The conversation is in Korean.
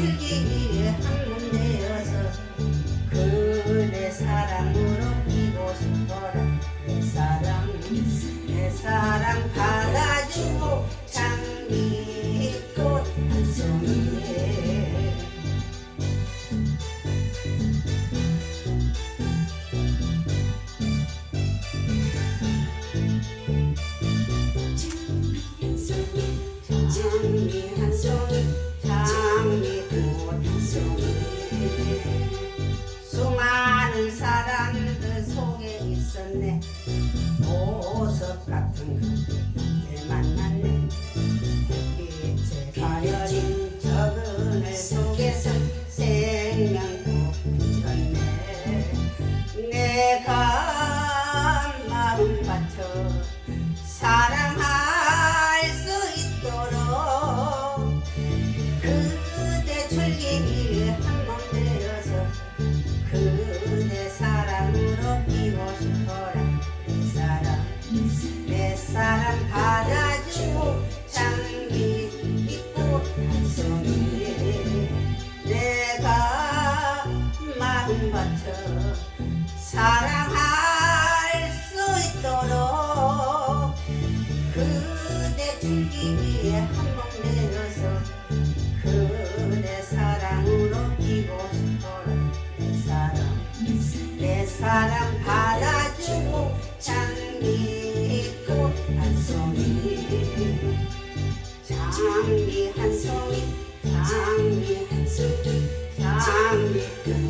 줄기 한몸 내어서 그대 사랑으로 끼고 싶어라. 내 사랑 내 사랑 받아주고 장미꽃 한 송이에 수많은 사람들 속에 있었네. 보석 같은 그대 만났네. 빛에 가려진 저 그늘 속에서 생명도 있었네. 내가 끼고 싶어라 내 사랑 내 사랑 받아주고 장미꽃 한 송이 내가 마음 바쳐 사랑 사랑 받아주고 장미 있고 한 송이. 장미 한 송이 장미 한 송이 장미 끝